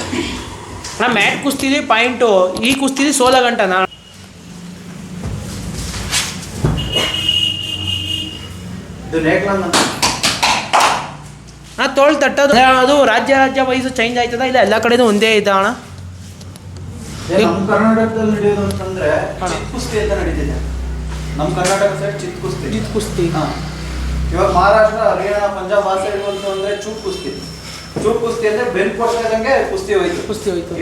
ಅಣ್ಣ mat ಕುಸ್ತಿದ್ವಿ point ಈ ಕುಸ್ತಿದ್ವಿ ಸೋಲ ಗಂಟನಾ ನಾ. ತೋಳ್ ತಟ್ಟೋದು. ಅದು ರಾಜ್ಯ ರಾಜ್ಯ ವೈಸು ಚೇಂಜ್ ಆಯ್ತದ? ಇಲ್ಲ ಎಲ್ಲ ಕಡೆನೂ ಒಂದೇ ಐತ ಅಣ್ಣ? ಕರ್ನಾಟಕದಲ್ಲಿ ನಡೆಯೋದು ಅಂತಂದ್ರೆ ಚಿತ್ ಕುಸ್ತಿ ಅಂತ ನಡೀತಿದೆ. ನಮ್ಮ ಕರ್ನಾಟಕ ಸೈಡ್ ಚಿತ್ ಕುಸ್ತಿ. ಚಿತ್ ಕುಸ್ತಿ. ಇವಾಗ ಮಹಾರಾಷ್ಟ್ರ ಹರಿಯಾಣ ಪಂಜಾಬ್ ಆ ಸೈಡ್ ಬಂತು ಅಂದ್ರೆ ಚೂಪ್ ಕುಸ್ತಿ. ಚೂಪ್ ಕುಸ್ತಿ ಅಂದ್ರೆ ಬೆನ್ ಕೊಡ್ತಾ ಇದ್ದಂಗೆ ಕುಸ್ತಿ ಹೋಯ್ತು. ಕುಸ್ತಿ ಹೋಯ್ತು.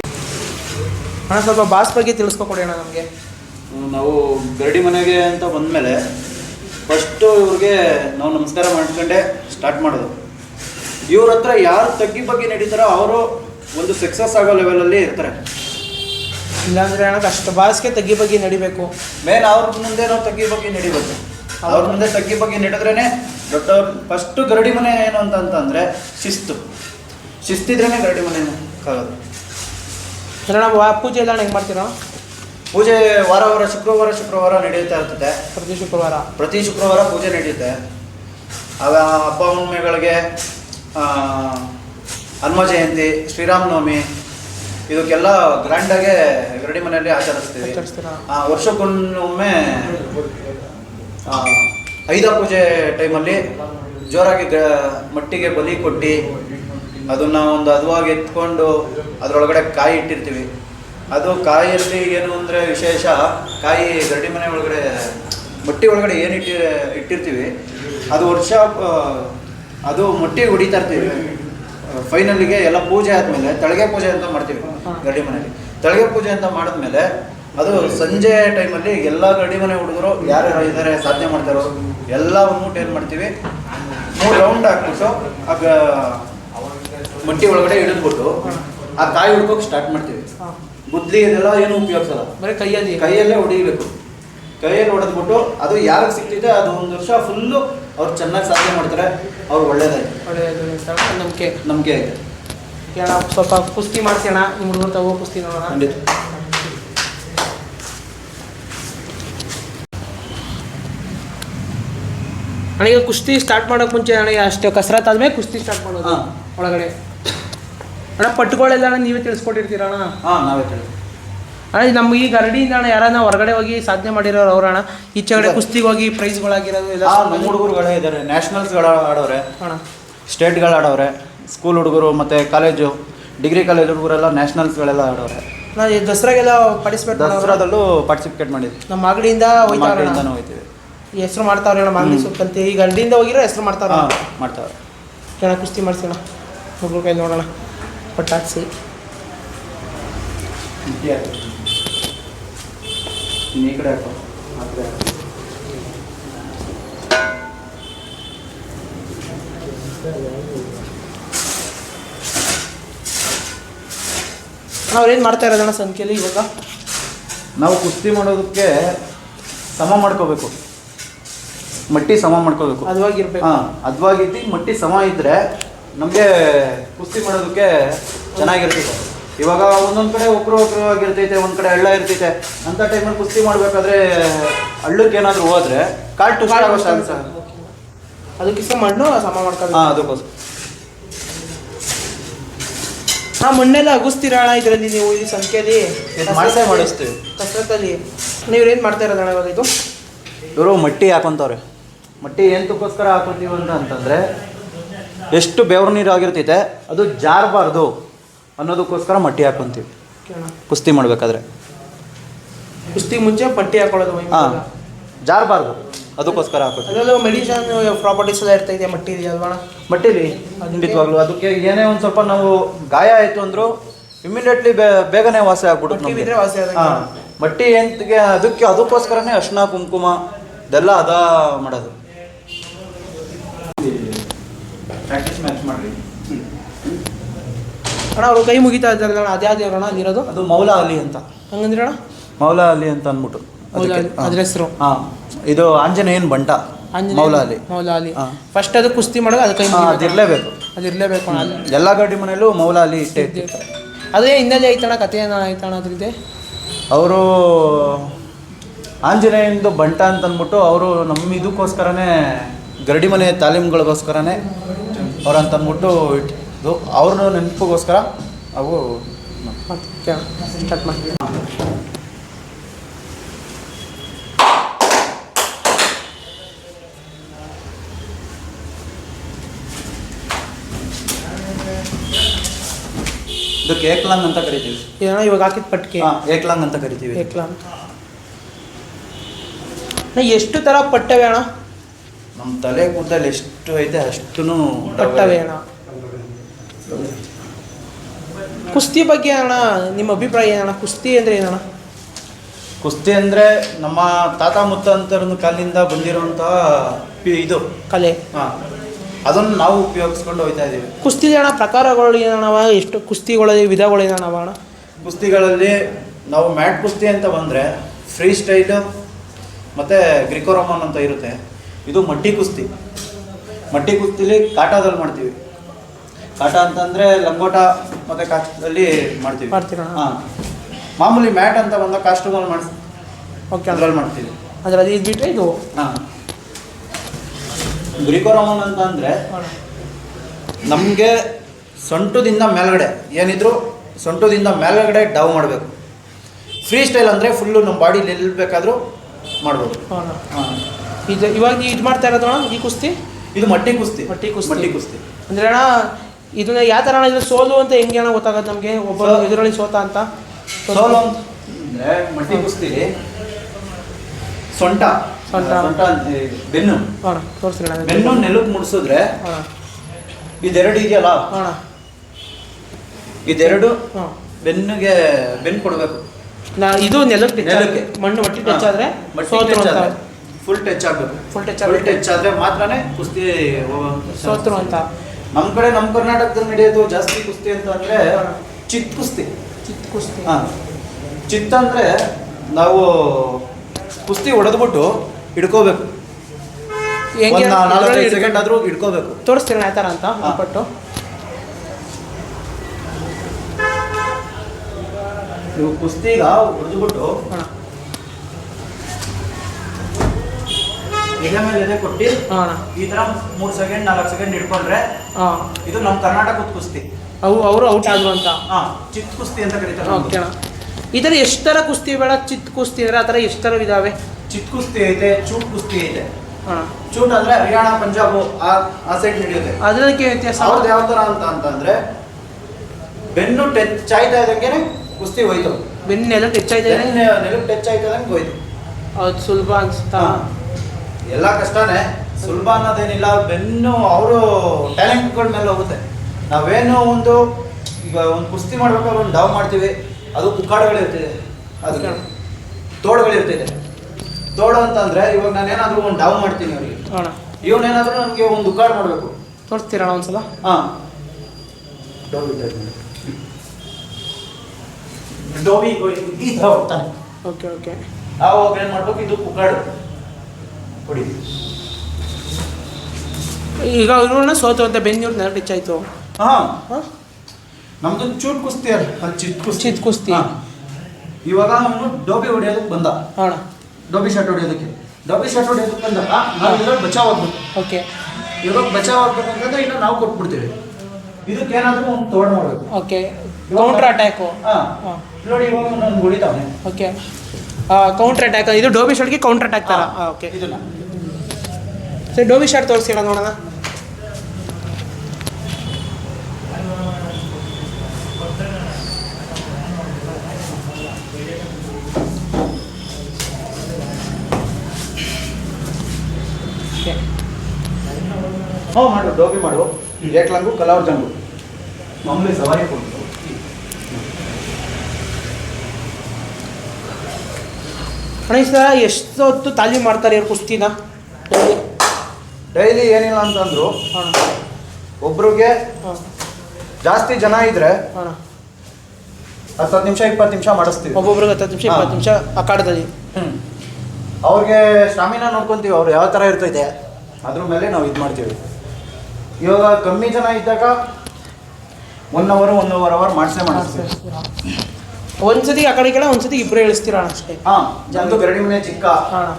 ಅಣ್ಣ ಸ್ವಲ್ಪ ಬಾಸ್ ಬಗ್ಗೆ ತಿಳಿಸ್ಕೊಡಿ ಅಣ್ಣ ನಮಗೆ. ನಾವು ಗರಡಿ ಮನೆಗೆ ಅಂತ ಬಂದಮೇಲೆ ಫಸ್ಟು ಇವ್ರಿಗೆ ನಾವು ನಮಸ್ಕಾರ ಮಾಡ್ಕೊಂಡೆ ಸ್ಟಾರ್ಟ್ ಮಾಡೋದು. ಇವ್ರ ಹತ್ರ ಯಾರು ತಗ್ಗಿ ಬಗ್ಗೆ ನಡೀತಾರೋ ಅವರು ಒಂದು ಸಕ್ಸಸ್ ಆಗೋ ಲೆವೆಲಲ್ಲಿ ಇರ್ತಾರೆ. ಇಲ್ಲಾಂದ್ರೆ ಅಣ್ಣ ಅಷ್ಟು ಬಾಸ್ಗೆ ತಗ್ಗಿ ಬಗ್ಗೆ ನಡಿಬೇಕು. ಮೇನ್ ಅವ್ರ ಮುಂದೆ ನಾವು ತಗ್ಗಿ ಬಗ್ಗೆ ನಡಿಬೇಕು. ಅವ್ರ ಮುಂದೆ ತಗ್ಗಿ ಬಗ್ಗೆ ನಡೆದ್ರೇನೆ ದೊಡ್ಡ ಫಸ್ಟ್ ಗರಡಿ ಮನೆ ಏನು ಅಂತ ಅಂತಂದ್ರೆ ಶಿಸ್ತು. ಶಿಸ್ತಿದ್ರೇನೆ ಗರಡಿ ಮನೆ ಅಂದ್ರೆ ನಾವು ಆ ಪೂಜೆ ಎಲ್ಲ ಹೆಂಗೆ ಮಾಡ್ತೀರಾ? ಪೂಜೆ ವಾರ ವಾರ ಶುಕ್ರವಾರ ಶುಕ್ರವಾರ ನಡೆಯುತ್ತಾ ಇರ್ತದೆ. ಪ್ರತಿ ಶುಕ್ರವಾರ? ಪ್ರತಿ ಶುಕ್ರವಾರ ಪೂಜೆ ನಡೆಯುತ್ತೆ. ಆಗ ಹಬ್ಬ ಹುಣ್ಣಿಮೆಗಳಿಗೆ ಹನುಮ ಜಯಂತಿ ಶ್ರೀರಾಮನವಮಿ ಇದಕ್ಕೆಲ್ಲ ಗ್ರ್ಯಾಂಡಾಗೆ ಗರಡಿ ಮನೆಯಲ್ಲಿ ಆಚರಿಸ್ತೀವಿ. ವರ್ಷಕ್ಕೊಮ್ಮೆ ಆ, ಐದ ಪೂಜೆ ಟೈಮಲ್ಲಿ ಜೋರಾಗಿ ಗ ಮಟ್ಟಿಗೆ ಬಲಿ ಕೊಟ್ಟು ಅದನ್ನ ಒಂದು ಹದವಾಗಿ ಎತ್ಕೊಂಡು ಅದರೊಳಗಡೆ ಕಾಯಿ ಇಟ್ಟಿರ್ತೀವಿ. ಅದು ಕಾಯಿಯಲ್ಲಿ ಏನು ಅಂದರೆ ವಿಶೇಷ ಕಾಯಿ ಗರಡಿ ಮನೆ ಒಳಗಡೆ, ಮೊಟ್ಟೆ ಒಳಗಡೆ ಏನು ಇಟ್ಟಿ, ಇಟ್ಟಿರ್ತೀವಿ. ಅದು ವರ್ಷ ಅದು ಮೊಟ್ಟೆ ಹೊಡಿತಾ ಇರ್ತೀವಿ. ಫೈನಲಿಗೆ ಎಲ್ಲ ಪೂಜೆ ಆದಮೇಲೆ, ತಳಗೆ ಪೂಜೆ ಅಂತ ಮಾಡ್ತೀವಿ ಗರಡಿ ಮನೆಯಲ್ಲಿ. ತಳಗೆ ಪೂಜೆ ಅಂತ ಮಾಡಿದ್ಮೇಲೆ ಅದು ಸಂಜೆ ಟೈಮಲ್ಲಿ ಎಲ್ಲ ಗರಡಿ ಮನೆ ಹುಡುಗರು ಯಾರ್ಯಾರು ಇದ್ದಾರೆ ಸಾಧನೆ ಮಾಡ್ತಾರೋ, ಎಲ್ಲ ಬಂದ್ಬಿಟ್ಟು ಏನು ಮಾಡ್ತೀವಿ? ಮೂರು ರೌಂಡ್ ಹಾಕ್ಬಿಟ್ಟು, ಆಗ ಮಟ್ಟಿ ಒಳಗಡೆ ಇಳಿದ್ಬಿಟ್ಟು ಆ ಕಾಯಿ ಹುಡ್ಕೋಕೆ ಸ್ಟಾರ್ಟ್ ಮಾಡ್ತೀವಿ. ಗುದ್ಲಿ ಇದೆಲ್ಲ ಏನು ಉಪಯೋಗಿಸಲ್ಲ. ಬರೀ ಕೈಯಲ್ಲಿ. ಕೈಯಲ್ಲೇ ಹೊಡಿಬೇಕು. ಕೈಯಲ್ಲಿ ಹೊಡೆದ್ಬಿಟ್ಟು ಅದು ಯಾರಿಗೆ ಸಿಕ್ತಿದೆ ಅದು ಒಂದು ವರ್ಷ ಫುಲ್ಲು ಅವ್ರು ಚೆನ್ನಾಗಿ ಸಾಧನೆ ಮಾಡ್ತಾರೆ ಅವ್ರು ಒಳ್ಳೇದಾಯ್ತು. ಒಳ್ಳೆಯದು ನಂಬಿಕೆ. ನಂಬಿಕೆ ಆಯ್ತು. ಅಣ್ಣ ಸ್ವಲ್ಪ ಕುಸ್ತಿ ಮಾಡ್ಸಿ ಅಣ್ಣ. ನಿಮ್ಮ ಹುಡುಗರು ತಗೋ ಕುಸ್ತಿ ನೋಡೋಣ. ಖಂಡಿತ. ನನಗೆ ಕುಸ್ತಿ ಸ್ಟಾರ್ಟ್ ಮಾಡೋಕೆ ಮುಂಚೆ ನನಗೆ ಅಷ್ಟು ಕಸರತ್ ಆದಮೇಲೆ ಕುಸ್ತಿ ಸ್ಟಾರ್ಟ್ ಮಾಡೋದು ಒಳಗಡೆ. ಅಣ್ಣ ಪಟ್ಟುಗಳೆಲ್ಲ ಅಣ್ಣ ನೀವೇ ತಿಳಿಸ್ಕೊಟ್ಟಿರ್ತೀರ ಅಣ್ಣ? ಹಾಂ ನಾವೇ ಕೇಳಿ ಅಣ್ಣ ನಮ್ಮ ಈ ಗರಡಿಯಿಂದ ಅಣ್ಣ ಯಾರನ್ನ ಹೊರಗಡೆ ಹೋಗಿ ಸಾಧನೆ ಮಾಡಿರೋರು ಅವ್ರ ಅಣ್ಣ. ಈಚೆಗಡೆ. ಕುಸ್ತಿಗೆ ಹೋಗಿ ಪ್ರೈಸ್ಗಳಾಗಿರೋದು ಎಲ್ಲ ನಮ್ಮ ಹುಡುಗರುಗಳೇ ಇದ್ದಾರೆ. ನ್ಯಾಷನಲ್ಸ್ಗಳು ಆಡೋರೆ. ಅಣ್ಣ. ಸ್ಟೇಟ್ಗಳು ಆಡೋರೆ. ಸ್ಕೂಲ್ ಹುಡುಗರು ಮತ್ತು ಕಾಲೇಜು ಡಿಗ್ರಿ ಕಾಲೇಜ್ ಹುಡುಗರೆಲ್ಲ ನ್ಯಾಷನಲ್ಸ್ಗಳೆಲ್ಲ ಆಡೋರೆ. ನಾ ಈ ದಸರಾಗೆಲ್ಲ ಪಾರ್ಟಿಸಿಪೇಟ್ ದಸರಾದಲ್ಲೂ ಪಾರ್ಟಿಸಿಪೇಟ್ ಮಾಡಿದ್ವಿ. ನಮ್ಮ ಮಾಗಡಿಯಿಂದ ಹೋಗ್ತಾರೆ ಮಾಗಡಿಯಿಂದನೂ ಹೆಸರು ಮಾಡ್ತಾವ್ರೆ ಅಣ್ಣ ಮಾಗಡಿ. ಸುತ್ತಂತೆ. ಈಗ ಅಲ್ಲಿಂದ ಹೋಗಿರೋ ಹೆಸರು ಮಾಡ್ತಾವ್ರೆ ಹಾಂ ಮಾಡ್ತಾವೆ ಅಣ್ಣ ಕುಸ್ತಿ ಮಾಡ್ಸೋಣ. ಹುಡುಗರು ಕೈ ನೋಡೋಣ. ಪಟ್ಟಾಕ್ಸಿ ಈ ಕಡೆ ಹಾಕು. ಆ ಕಡೆ ಹಾಕು. ಮಾಡ್ತಾ ಇರೋದಣ್ಣ ಸಂಖ್ಯೆಯಲ್ಲಿ ಇವಾಗ? ನಾವು ಕುಸ್ತಿ ಮಾಡೋದಕ್ಕೆ ಸಮ ಮಾಡ್ಕೋಬೇಕು. ಮಟ್ಟಿ ಸಮ ಮಾಡ್ಕೋಬೇಕು. ಅದ್ವಾಗಿರ್ಬೇಕು. ಹಾಂ ಅದ್ವಾಗಿದ್ದು ಮಟ್ಟಿ ಸಮ ಇದ್ದರೆ ನಮಗೆ ಕುಸ್ತಿ ಮಾಡೋದಕ್ಕೆ ಚೆನ್ನಾಗಿರ್ತೈತೆ. ಇವಾಗ ಒಂದೊಂದು ಕಡೆ ಒಬ್ರು ಒಬ್ರು ಆಗಿರ್ತೈತೆ ಒಂದು ಕಡೆ ಹಳ್ಳ ಇರ್ತೈತೆ. ಅಂಥ ಟೈಮಲ್ಲಿ ಕುಸ್ತಿ ಮಾಡಬೇಕಾದ್ರೆ ಹಳ್ಳಕ್ಕೆ ಏನಾದರೂ ಹೋದ್ರೆ ಕಾಲು ಟು ಆಗೋ ಅದಕ್ಕೆ ಅದಕ್ಕಿಸ ಮಣ್ಣು ಸಮ ಮಾಡ್ಕೋಬೇಕು ಹಾಂ ಅದಕ್ಕೋಸ್ಕರ. ಹಾ ಮಣ್ಣೆಲ್ಲ ಅಗುಸ್ತೀರಾ ಅಣ್ಣ ಇದರಲ್ಲಿ ನೀವು ಈ ಸಂಖ್ಯೆಯಲ್ಲಿ ಮಾಡ್ಸೇ ಮಾಡಿಸ್ತೀವಿ. ಕಸರತ್ತಲ್ಲಿ ನೀವೇನು ಮಾಡ್ತಾ ಇರೋದಣ ಇವಾಗ ಇದು? ಇವರು ಮಟ್ಟಿ ಹಾಕೊಂತವ್ರೆ. ಮಟ್ಟಿ ಎಂತಕ್ಕೋಸ್ಕರ ಹಾಕೊಂತೀವಿ ಅಂತ ಅಂತಂದರೆ ಎಷ್ಟು ಬೆವರು ನೀರು ಆಗಿರ್ತೈತೆ ಅದು ಜಾರಬಾರ್ದು ಅನ್ನೋದಕ್ಕೋಸ್ಕರ ಮಟ್ಟಿ ಹಾಕೊಂತೀವಿ. ಕೇಳೋಣ. ಕುಸ್ತಿ ಮಾಡಬೇಕಾದ್ರೆ. ಕುಸ್ತಿ ಮುಂಚೆ ಪಟ್ಟಿ ಹಾಕೊಳ್ಳೋದು ಹಾಂ ಜಾರಬಾರ್ದು. ಅದಕ್ಕೋಸ್ಕರ ಅದರಲ್ಲೂ ಮೆಡಿಷನ್ ಪ್ರಾಪರ್ಟೀಸ್ ಎಲ್ಲ ಇರ್ತೈತೆ ಮಟ್ಟಿ ಮಟ್ಟಿರಿ ಮಟ್ಟಿಲಿ ಖಂಡಿತವಾಗ್ಲೂ. ಅದಕ್ಕೆ ಏನೇ ಒಂದು ಸ್ವಲ್ಪ ನಾವು ಗಾಯ ಆಯಿತು ಅಂದರೂ ಇಮಿಡಿಯೇಟ್ಲಿ ಬೇಗನೆ ವಾಸಿ ಆಗ್ಬಿಡುತ್ತೆ ವಾಸಿ. ಹಾಂ ಮಟ್ಟಿ ಎಂತಿಗೆ ಅದಕ್ಕೆ ಅದಕ್ಕೋಸ್ಕರನೇ ಅರ್ಶಿನ ಕುಂಕುಮ ಇದೆಲ್ಲ ಅದ ಮಾಡೋದು. ಪ್ರಾಕ್ಟೀಸ್ ಮ್ಯಾಚ್ ಮಾಡ್ರಿ. ಅಣ್ಣ ಅವರು ಕೈ ಮುಗಿತಾ ಇದ್ದಾರೆ ಅಣ್ಣ ಅದ್ಯಾವ್ದು ಅಣ್ಣ ಅಲ್ಲಿರೋದು ಅದು ಮೌಲಾ ಅಲಿ ಅಂತ. ಹಂಗಂದ್ರೆ ಅಣ್ಣ? ಮೌಲಾ ಅಲಿ ಅಂತ ಅಂದ್ಬಿಟ್ಟು. ಅದ್ರ ಹೆಸರು. ಹಾಂ ಇದು ಆಂಜನೇಯನ್ ಬಂಟ ಮೌಲ ಅಲಿ. ಮೌಲ ಅಲಿ. ಫಸ್ಟ್ ಅದು ಕುಸ್ತಿ ಮಾಡೋದು ಅದು ಕೈ. ಅದಿರಲೇಬೇಕು ಅದಿರ್ಲೇಬೇಕು ಅಣ್ಣ ಎಲ್ಲ ಗಾಡಿ ಮನೆಯಲ್ಲೂ ಮೌಲ ಅಲಿ ಇಟ್ಟೆ ಅದೇ ಹಿನ್ನೆಲೆ ಐತಣ್ಣ ಕಥೆ ಏನೋ ಅದ್ರದ್ದೆ? ಅವರು ಆಂಜನೇಯಂದು ಬಂಟ ಅಂತ ಅಂದ್ಬಿಟ್ಟು ಅವರು ನಮ್ಮ ಇದಕ್ಕೋಸ್ಕರನೇ ಗರಡಿ ಮನೆ ತಾಲೀಮ್ಗಳಿಗೋಸ್ಕರನೇ ಅವ್ರಂತ ಅಂದ್ಬಿಟ್ಟು ಇಟ್ಟಿದ್ದು ಅವ್ರನ್ನ ನೆನಪಿಗೋಸ್ಕರ ಅವು ಮತ್ತೆ ಸ್ಟಾರ್ಟ್ ಮಾಡಿ ಇದಕ್ಕೆ ಏಕ್ಲಾಂಗ್ ಅಂತ ಕರಿತೀವಿ. ಏನೋ ಇವಾಗ ಹಾಕಿದ ಪಟ್ಕೆ. ಏಕ್ಲಾಂಗ್ ಅಂತ ಕರಿತೀವಿ. ಏಕ್ಲಾಂಗ್. ಎಷ್ಟು ಥರ ಪಟ್ಟವೆ ಅಣ್ಣ? ನಮ್ಮ ತಲೆ ಕೂದಲು ಎಷ್ಟು ಐತೆ ಅಷ್ಟು ಕುಸ್ತಿ ಬಗ್ಗೆ ಅಣ್ಣ ನಿಮ್ಮ ಅಭಿಪ್ರಾಯ ಏನಣ್ಣ ಕುಸ್ತಿ ಅಂದರೆ ಏನಣ್ಣ ಕುಸ್ತಿ ಅಂದರೆ ನಮ್ಮ ತಾತ ಮುತ್ತಾಂತರ ಕಾಲಿಂದ ಬಂದಿರುವಂತಹ ಇದು. ಕಲೆ. ಹಾಂ. ಅದನ್ನು ನಾವು ಉಪಯೋಗಿಸ್ಕೊಂಡು ಹೋಗ್ತಾ ಇದ್ದೀವಿ. ಕುಸ್ತಿ ಅಣ್ಣ ಪ್ರಕಾರಗಳು ಏನಣ್ಣವ ಎಷ್ಟು ಕುಸ್ತಿಗಳ ವಿಧಗಳು ಏನವ ಅಣ್ಣ ಕುಸ್ತಿಗಳಲ್ಲಿ ನಾವು ಮ್ಯಾಟ್ ಕುಸ್ತಿ ಅಂತ ಬಂದರೆ ಫ್ರೀ ಸ್ಟೈಲು ಮತ್ತು ಗ್ರಿಕೋರಮನ್ ಅಂತ ಇರುತ್ತೆ. ಇದು ಮಟ್ಟಿ ಕುಸ್ತಿ. ಮಟ್ಟಿ ಕುಸ್ತಿಲಿ ಕಾಟಾದಲ್ಲಿ ಮಾಡ್ತೀವಿ. ಕಾಟ ಅಂತಂದರೆ ಲಂಗೋಟ ಮತ್ತೆ ಕಾಸ್ಟಲ್ಲಿ ಮಾಡ್ತೀವಿ? ಹಾಂ. ಮಾಮೂಲಿ ಮ್ಯಾಟ್ ಅಂತ ಬಂದ ಕಾಸ್ಟ್ಯೂಮಲ್ಲಿ ಮಾಡಿಸ್ ಓಕೆ. ಅದ್ರಲ್ಲಿ ಮಾಡ್ತೀವಿ. ಅದ್ರಲ್ಲಿ ಇದು ಬಿಟ್ಟರೆ ಇದು? ಹಾಂ. ಗ್ರಿಕೋರಮನ್ ಅಂತ ಅಂದರೆ ನಮಗೆ ಸೊಂಟದಿಂದ ಮೇಲ್ಗಡೆ ಏನಿದ್ರು ಸೊಂಟದಿಂದ ಮೇಲ್ಗಡೆ ಡವ್ ಮಾಡಬೇಕು. ಫ್ರೀ ಸ್ಟೈಲ್ ಅಂದರೆ ಫುಲ್ಲು ನಮ್ಮ ಬಾಡಿಲಿ ಎಲ್ಲಿ ಬೇಕಾದರೂ ಮಾಡ್ಬೋದು. ಹಾಂ. ಇದು ಇವಾಗ ನೀವು ಇದು ಮಾಡ್ತಾ ಇರೋದು ಅಣ್ಣ ಈ ಕುಸ್ತಿ? ಇದು ಮಟ್ಟಿ ಕುಸ್ತಿ. ಮಟ್ಟಿ ಕುಸ್ತಿ. ಮಟ್ಟಿ ಕುಸ್ತಿ. ಅಂದ್ರೆ ಅಣ್ಣ ಇದನ್ನ ಯಾವ ಥರ ಅಣ್ಣ ಇದು ಸೋಲು ಅಂತ ಹೆಂಗೆ ಅಣ್ಣ ಗೊತ್ತಾಗತ್ತೆ ನಮಗೆ? ಒಬ್ಬ ಇದರಲ್ಲಿ ಸೋತ ಅಂತ. ಸೋಲು ಅಂತ ಅಂದರೆ ಮಟ್ಟಿ ಕುಸ್ತಿ. ಸೊಂಟ. ಸೊಂಟ. ಸೊಂಟ ಬೆನ್ನು. ತೋರಿಸ್ರಿ ಬೆನ್ನು ನೆಲಕ್ಕೆ ಮುಡಿಸಿದ್ರೆ ಇದೆರಡು ಇದೆಯಲ್ಲ? ಅಣ್ಣ. ಇದೆರಡು ಹಾಂ ಬೆನ್ನಿಗೆ ಬೆನ್ನು ಕೊಡಬೇಕು. ನಾ ಇದು ನೆಲಕ್ಕೆ ನೆಲಕ್ಕೆ. ಮಣ್ಣು ಮಟ್ಟಿ ಟಚ್ ಆದರೆ ಅಂತ. ಫುಲ್ ಟಚ್ ಆಗಬೇಕು. ಫುಲ್ ಟಚ್ ಫುಲ್ ಟಚ್ ಆದರೆ ಮಾತ್ರನೇ ಕುಸ್ತಿ ಸೋತರು ಅಂತ. ನಮ್ಮ ಕಡೆ ನಮ್ಮ ಕರ್ನಾಟಕದಲ್ಲಿ ನಡೆಯೋದು ಜಾಸ್ತಿ ಕುಸ್ತಿ ಅಂತ ಅಂದರೆ ಚಿತ್ ಕುಸ್ತಿ. ಚಿತ್ ಕುಸ್ತಿ. ಹಾಂ. ಚಿತ್ ಅಂದ್ರೆ ನಾವು ಕುಸ್ತಿ ಹೊಡೆದ್ಬಿಟ್ಟು ಹಿಡ್ಕೋಬೇಕು. ನಾಲ್ಕೈದು ಸೆಕೆಂಡ್ ಆದರೂ ಹಿಡ್ಕೋಬೇಕು. ತೋರಿಸ್ತೀರ ಯಾವ ಥರ ಅಂತ. ಪಟ್ಟು ನೀವು ಕುಸ್ತಿಗ ಹೊಡೆದ್ಬಿಟ್ಟು ಎದೆ ಮೇಲೆ ಎದೆ ಕೊಟ್ಟು ಹಾಂ. ಈ ತರ ಮೂರು ಸೆಕೆಂಡ್ ನಾಲ್ಕು ಸೆಕೆಂಡ್ ಹಿಡ್ಕೊಂಡ್ರೆ ಹಾಂ. ಇದು ನಮ್ಮ ಕರ್ನಾಟಕದ ಕುಸ್ತಿ. ಅವು ಅವರು ಔಟ್ ಆದ್ರು ಅಂತ ಹಾ ಚಿತ್ ಕುಸ್ತಿ ಅಂತ ಕರೀತಾರೆ ಈ ಎಷ್ಟು ಥರ ಕುಸ್ತಿ ಬೇಡ ಚಿತ್ ಕುಸ್ತಿ ಅಂದ್ರೆ ಆ ಥರ ಎಷ್ಟು ಥರ ಇದಾವೆ? ಚಿತ್ ಕುಸ್ತಿ ಐತೆ ಚೂಟ್ ಕುಸ್ತಿ ಐತೆ. ಚೂಟ್ ಅಂದ್ರೆ ಹರಿಯಾಣ ಪಂಜಾಬ್ ಆ ಆ ಸೈಡ್ ನಡೆಯುತ್ತೆ ಅದಕ್ಕೆ ವ್ಯತ್ಯಾಸ? ಅವ್ರದ್ದು ಯಾವ ಥರ ಅಂತ ಅಂತಂದ್ರೆ ಬೆನ್ನು ಟೆಚ್ ಚಾಯ್ತಾ ಇದ್ದಂಗೆ ಕುಸ್ತಿ ಹೋಯ್ತು. ಬೆನ್ನೆಲ್ಲ ಟಚ್ ಆಯ್ತಾ ಬೆನ್ನೆಲ್ಲ ಬೆನ್ನು ಟಚ್ ಆಯ್ತಾ ಇದ್ದಂಗೆ ಹೋಯ್ತು. ಅದು ಸುಲಭ ಅನ್ಸುತ್ತಾ? ಎಲ್ಲ ಕಷ್ಟನೇ. ಸುಲಭ ಅನ್ನೋದೇನಿಲ್ಲ. ಬೆನ್ನು ಅವರು ಟ್ಯಾಲೆಂಟ್ಗಳ ಮೇಲೆ ಹೋಗುತ್ತೆ. ನಾವೇನು ಒಂದು ಈಗ ಒಂದು ಕುಸ್ತಿ ಮಾಡ್ಬೇಕಾದ್ರೆ ಒಂದು ಡಾವ್ ಮಾಡ್ತೀವಿ. ಅದು ಕುಕ್ಕಾಡುಗಳಿರ್ತಿದೆ. ಅದಕ್ಕೆ ತೋಡುಗಳಿರ್ತಿದೆ. ತೋಡು ಅಂತಂದ್ರೆ ಇವಾಗ ಏನಾದರೂ ಒಂದು ಡಾವ್ ಮಾಡ್ತೀನಿ ಅವ್ರಿಗೆ. ಇವನೇನಾದ್ರೂ ನನಗೆ ಒಂದು ಉಕ್ಕಾಡು ಮಾಡಬೇಕು. ತೋರಿಸ್ತೀರಣ್ಣ ಒಂದ್ಸಲ? ಹಾಂ. ಡೋವಿ ಈ ಥರ ಹೋಗ್ತಾನೆ ಓಕೆ ಓಕೆ. ಆವಾಗ ಏನು ಮಾಡ್ಬೇಕು? ಇದು ಪುಕ್ಕಾಡು ಕೊಡಿ ಈಗ ಇವ್ರನ್ನ ಸೋತು ಅಂತ ಬೆನ್ನಿವ್ರು ನೆಲ ಟಚ್ ಆಯಿತು ಹಾಂ? ಚೂಟ್ ಕುಸ್ತಿ ಅಲ್ಲ ಚಿತ್ ಕುಸ್ತಿ. ಚಿತ್ ಕುಸ್ತಿ. ಇವಾಗ ಅವನು ಡೋಬಿ ಹೊಡಿಯೋದಕ್ಕೆ ಬಂದ. ಹಾಂ. ಡೋಬಿ ಶಾಟ್ ಹೊಡಿಯೋದಕ್ಕೆ. ಡೋಬಿ ಶಾಟ್ ಹೊಡೆಯೋದಕ್ಕೆ ಬಂದಾಗ ನಾವು ಇದ್ರಲ್ಲಿ ಬಚಾವ್ ಆಗ್ಬೇಕು. ಓಕೆ. ಇವಾಗ ಬಚಾವ್ ಆಗ್ಬೇಕಂತಂದ್ರೆ ಇನ್ನು ನಾವು ಕೊಟ್ಬಿಡ್ತೀವಿ. ಇದಕ್ಕೆ ಏನಾದರೂ ಒಂದು ತೋಡ್ ಮಾಡಬೇಕು. ಓಕೆ. ಕೌಂಟರ್ ಅಟ್ಯಾಕು ಹಾಂ. ನೋಡಿ ಇವಾಗ ನಾನು ಹೊಡಿತಾವನೆ ಓಕೆ. ಕೌಂಟರ್ ಅಟ್ಯಾಕ್ ಇದು ಡೋಬಿ ಶಾಟ್ಗೆ ಕೌಂಟರ್ ಅಟ್ಯಾಕ್ ತರ. ಓಕೆ. ಇದನ್ನ. ಸರಿ ಡೋಬಿ ಶಾರ್ಟ್ ತೋರಿಸಿಲ್ಲ ನೋಡೋಣ. ಓಕೆ ಹ್ಞೂ ಮಾಡು ಡೋಬಿ ಮಾಡು. ಏಕ್ಲಂಗು ಕಲಾವ್ ಜಂಗು ಮಾಮೂಲಿ ಸವಾರಿ ಕೊಡು. ಅಣ್ಣ ಈ ಸಲ ಎಷ್ಟು ಹೊತ್ತು ತಾಲೀಮ್ ಮಾಡ್ತಾರೆ ಇವ್ರು ಕುಸ್ತಿನ? ಡೈಲಿ ಏನಿಲ್ಲ ಅಂತಂದ್ರು ಒಬ್ರಿಗೆ ಜಾಸ್ತಿ ಜನ ಇದ್ರೆ ಹತ್ತು ನಿಮಿಷ ಇಪ್ಪತ್ತು ನಿಮಿಷ ಮಾಡಿಸ್ತೀವಿ. ಒಬ್ಬೊಬ್ರಿಗೆ ಹತ್ತು ನಿಮಿಷ ಇಪ್ಪತ್ತು ನಿಮಿಷ ಆ ಕಾಡದಲ್ಲಿ ಅವ್ರಿಗೆ ಸ್ಟಾಮಿನಾ ನೋಡ್ಕೊಂತೀವಿ ಅವ್ರು ಯಾವ ಥರ ಇರ್ತೈತೆ. ಅದ್ರ ಮೇಲೆ ನಾವು ಇದು ಮಾಡ್ತೀವಿ. ಇವಾಗ ಕಮ್ಮಿ ಜನ ಇದ್ದಾಗ one hour one hour hour ಮಾಡಿಸೇ ಮಾಡಿಸ್ತೀವಿ. ಒಂದ್ಸತಿ ಆ ಕಡೆ ಕೆಳ ಒಂದ್ಸತಿ ಇಬ್ಬರು ಇಳಿಸ್ತೀರ ಅಷ್ಟೇ. ಹಾಂ ನಮ್ಮದು ಗರಡಿ ಮನೆ ಚಿಕ್ಕ. ಅಣ್ಣ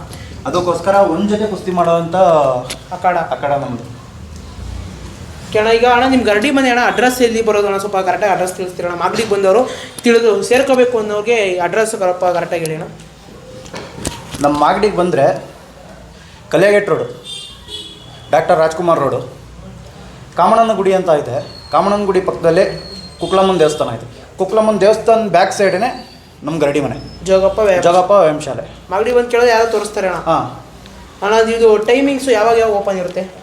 ಅದಕ್ಕೋಸ್ಕರ ಒಂದ್ ಜೊತೆ ಕುಸ್ತಿ ಮಾಡೋವಂಥ ಅಖಾಡ. ಅಕಾಡ ನಮ್ಮದು ಕೇಳ ಈಗ ಅಣ್ಣ ನಿಮ್ಮ ಗರಡಿ ಮನೆ ಅಣ್ಣ ಅಡ್ರೆಸ್ ಎಲ್ಲಿ ಬರೋದು ಅಣ್ಣ? ಸ್ವಲ್ಪ ಕರೆಕ್ಟಾಗಿ ಅಡ್ರೆಸ್ ತಿಳಿಸ್ತೀರಣ್ಣ ಮಾಗಡಿಗೆ ಬಂದವರು ತಿಳಿದು ಸೇರ್ಕೋಬೇಕು ಅನ್ನೋರಿಗೆ ಅಡ್ರೆಸ್ ಕರಪ್ಪ ಕರೆಕ್ಟಾಗಿ ಹೇಳಿ ಅಣ್ಣ. ನಮ್ಮ ಮಾಗಡಿಗೆ ಬಂದರೆ ಕಲಿಯಾಗೇಟ್ ರೋಡು ಡಾಕ್ಟರ್ ರಾಜ್ಕುಮಾರ್ ರೋಡು ಕಾಮಣ್ಣನ ಗುಡಿ ಅಂತ ಐತೆ. ಕಾಮಣ್ಣನ ಗುಡಿ ಪಕ್ಕದಲ್ಲಿ ಕುಕ್ಲಮ್ಮನ ದೇವಸ್ಥಾನ ಐತೆ. ಕುಕ್ಲಮ್ಮನ ದೇವಸ್ಥಾನ ಬ್ಯಾಕ್ ಸೈಡೇ ನಮ್ಮ ಗರಡಿ ಮನೆ. ಜೋಗಪ್ಪ ಜೋಗಪ್ಪ ವ್ಯಾಯಾಮಶಾಲೆ ಮಾಗಡಿ ಬಂದು ಕೇಳೋದು ಯಾರು ತೋರಿಸ್ತಾರೆ ಅಣ್ಣ. ಹಾಂ. ಅಣ್ಣ ಇದು ಟೈಮಿಂಗ್ಸು ಯಾವಾಗ ಯಾವಾಗ ಓಪನ್ ಇರುತ್ತೆ?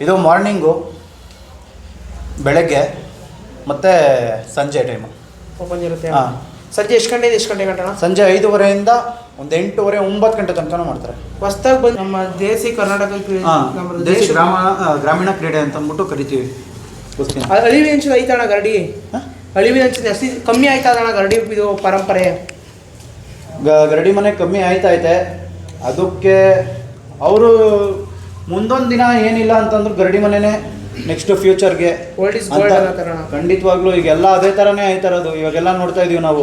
ಇದು ಮಾರ್ನಿಂಗು ಬೆಳಗ್ಗೆ ಮತ್ತು ಸಂಜೆ ಟೈಮು ಓಪನ್ ಇರುತ್ತೆ ಹಾಂ. ಸಂಜೆ ಎಷ್ಟು ಗಂಟೆಯಿಂದ ಎಷ್ಟು ಗಂಟೆ ಗಂಟೆ ಅಣ್ಣ? ಸಂಜೆ ಐದೂವರೆಯಿಂದ ಒಂದು ಎಂಟೂವರೆ ಒಂಬತ್ತು ಗಂಟೆ ತನಕ ಮಾಡ್ತಾರೆ. ಹೊಸ್ದಾಗಿ ಬಂದು ನಮ್ಮ ದೇಸಿ ಕರ್ನಾಟಕ ಕ್ರೀಡೆ- ನಮ್ಮ ದೇಶಿ ದೇಶ ಗ್ರಾಮ ಗ್ರಾಮೀಣ ಕ್ರೀಡೆ ಅಂತ ಅಂದ್ಬಿಟ್ಟು ಕರಿತೀವಿ. ಕುಸ್ತಿನ ಅ- ಅಳಿವಿನ ಅಂಚಿನ ಐತಣ್ಣ ಗರಡಿ? ಹಾಂ? ಅಂಚಿನ ಜಾಸ್ತಿ ಕಮ್ಮಿ ಆಯ್ತಾ ಅಣ್ಣ ಗರಡಿ ಇದು ಪರಂಪರೆ? ಗ- ಗರಡಿ ಮನೆ ಕಮ್ಮಿ ಆಯ್ತೈತೆ ಅದಕ್ಕೆ ಅವರು ಮುಂದೊಂದು ದಿನ ಏನಿಲ್ಲ ಅಂತಂದ್ರೆ ಗರಡಿ ಮನೆನೇ ನೆಕ್ಸ್ಟ್ ಫ್ಯೂಚರ್ಗೆ. ಖಂಡಿತವಾಗ್ಲೂ ಈಗೆಲ್ಲ ಅದೇ ಥರನೇ ಆಯ್ತಾರದು ಇವಾಗೆಲ್ಲ ನೋಡ್ತಾ ಇದೀವಿ ನಾವು.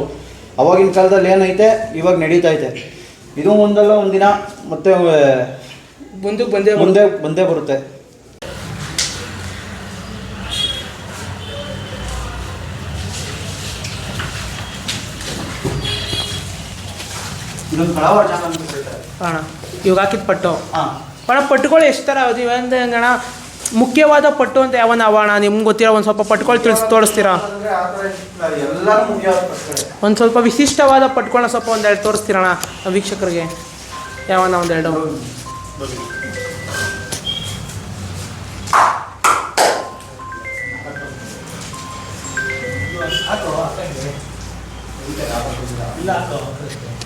ಅವಾಗಿನ ಕಾಲದಲ್ಲಿ ಏನೈತೆ? ಇವಾಗ ನಡೀತಾ ಐತೆ ಇದು ಒಂದಲ್ಲ ಒಂದಿನ ಮತ್ತೆ ಮುಂದೆ ಬಂದೇ ಮುಂದೆ ಬಂದೇ ಬರುತ್ತೆ. ಇದೊಂದು ಜಾಗ ಅಂತ ಅಣ್ಣ ಇವಾಗ ಹಾಕಿದ ಪಟ್ಟು. ಹಾಂ. ಅಣ್ಣ ಪಟ್ಟುಗಳು ಎಷ್ಟು ಥರ ಅದು ಅಣ್ಣ ಮುಖ್ಯವಾದ ಪಟ್ಟು ಅಂತ ಯಾವನ ಅವ ಅಣ್ಣ ನಿಮ್ಗೆ ಗೊತ್ತಿರೋ ಒಂದು ಸ್ವಲ್ಪ ಪಟ್ಟುಗಳು ತಿಳಿಸಿ ತೋರಿಸ್ತೀರಾ? ಮುಗಿಯೋದು. ಒಂದು ಸ್ವಲ್ಪ ವಿಶಿಷ್ಟವಾದ ಪಟ್ಗಳನ್ನ ಸ್ವಲ್ಪ ಒಂದೆರಡು ತೋರಿಸ್ತೀರಣ್ಣ ನಮ್ಮ ವೀಕ್ಷಕರಿಗೆ? ಯಾವನ ಒಂದೆರಡು ಮಾಡಿಸ್ಬೇಕು.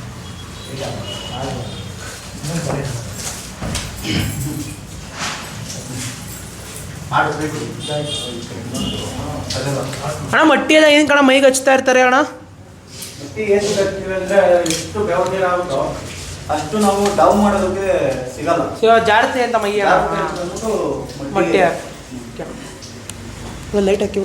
ಅಣ್ಣ ಮಟ್ಟಿ ಅದ ಏನು ಕಣ ಮೈಗೆ ಹಚ್ತಾ ಇರ್ತಾರೆ ಅಣ್ಣ? ಮಟ್ಟಿ ಏನು ಕಟ್ತೀವಿ ಅಂದ್ರೆ ಎಷ್ಟು ಬೆವರ್ನೀರು ಆಗುತ್ತೋ ಅಷ್ಟು ನಾವು ಡೌನ್ ಮಾಡೋದಕ್ಕೆ ಸಿಗಲ್ಲ. ಸೊ ಜಾರತೆ ಅಂತ ಮೈ ಜಾಸ್ತಿ ಮಟ್ಟಿ ಲೈಟ್ ಹಾಕಿ.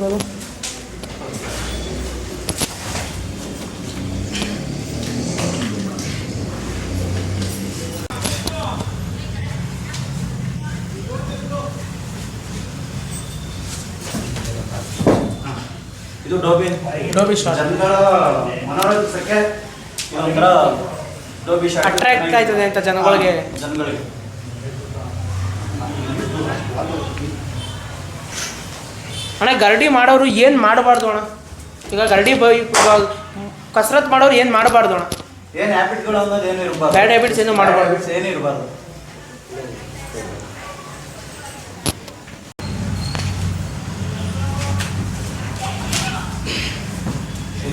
ಇದು ಡೋಬಿ ಡೋಬಿ ಶಾಟ್ ಜನರ ಮನೋರಂಜಿಸಕ್ಕೆ ಒಂಥರ ಡೋಬಿ ಶಾಟ್ ಅಟ್ರಾಕ್ಟ್ ಆಯ್ತದೆ ಅಂತ ಜನಗಳಿಗೆ. ಜನಗಳಿಗೆ. ಅಣ್ಣ ಗರಡಿ ಮಾಡೋರು ಏನು ಮಾಡಬಾರ್ದು ಅಣ್ಣ? ಈಗ ಗರಡಿ ಬೈ ಇವಾಗ ಕಸರತ್ ಮಾಡೋರು ಏನು ಮಾಡಬಾರ್ದು ಅಣ್ಣ? ಏನ್ ಹ್ಯಾಬಿಟ್ಗಳು ಅನ್ನೋದು ಏನು ಇರಬಾರ್ದು. ಬ್ಯಾಡ್ ಹ್ಯಾಬಿಟ್ಸ್ ಏನು ಮಾಡ್ಬಾರ್ದು. ಏನು ಇರಬಾರ್ದು?